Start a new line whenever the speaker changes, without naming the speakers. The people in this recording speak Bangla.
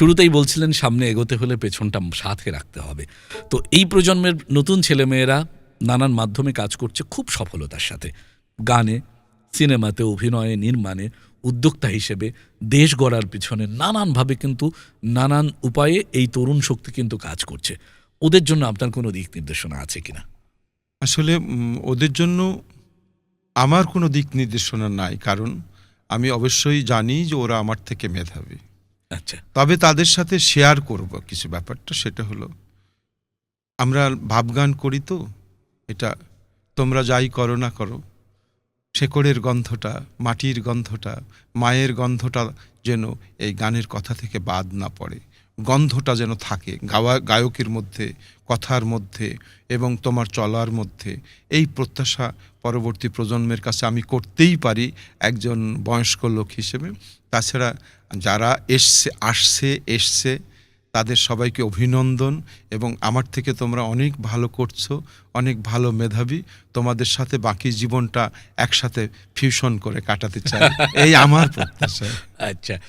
শুরুতেই বলছিলেন, সামনে এগোতে হলে পেছনটা সাথে রাখতে হবে। তো এই প্রজন্মের নতুন ছেলেমেয়েরা নানান মাধ্যমে কাজ করছে খুব সফলতার সাথে। গানে, সিনেমাতে, অভিনয়ে, নির্মাণে, উদ্যোক্তা হিসেবে দেশ গড়ার পিছনে নানানভাবে কিন্তু নানান উপায়ে এই তরুণ শক্তি কিন্তু কাজ করছে। ওদের জন্য আপনার কোনো দিক নির্দেশনা আছে কিনা?
আসলে ওদের জন্য আমার কোনো দিক নির্দেশনা নাই। কারণ, আমি অবশ্যই জানি যে ওরা আমার থেকে মেধাবী।
আচ্ছা।
তবে তাদের সাথে শেয়ার করব কিছু ব্যাপারটা, সেটা হলো, আমরা ভাবগান করি তো, এটা তোমরা যাই করো না করো, শেকড়ের গন্ধটা, মাটির গন্ধটা, মায়ের গন্ধটা যেন এই গানের কথা থেকে বাদ না পড়ে। গন্ধটা যেন থাকে গাওয়া গায়কের মধ্যে কথার মধ্যে এবং তোমার চলার মধ্যে। এই প্রত্যাশা পরবর্তী প্রজন্মের কাছে আমি করতেই পারি একজন বয়স্ক লোক হিসেবে। তাছাড়া যারা এসছে আসছে এসছে তাদের সবাইকে অভিনন্দন এবং আমার থেকে তোমরা অনেক ভালো করছ অনেক ভালো মেধাবী। তোমাদের সাথে বাকি জীবনটা একসাথে ফিউশন করে কাটাতে চাই। এই আমার প্রত্যাশা।
আচ্ছা।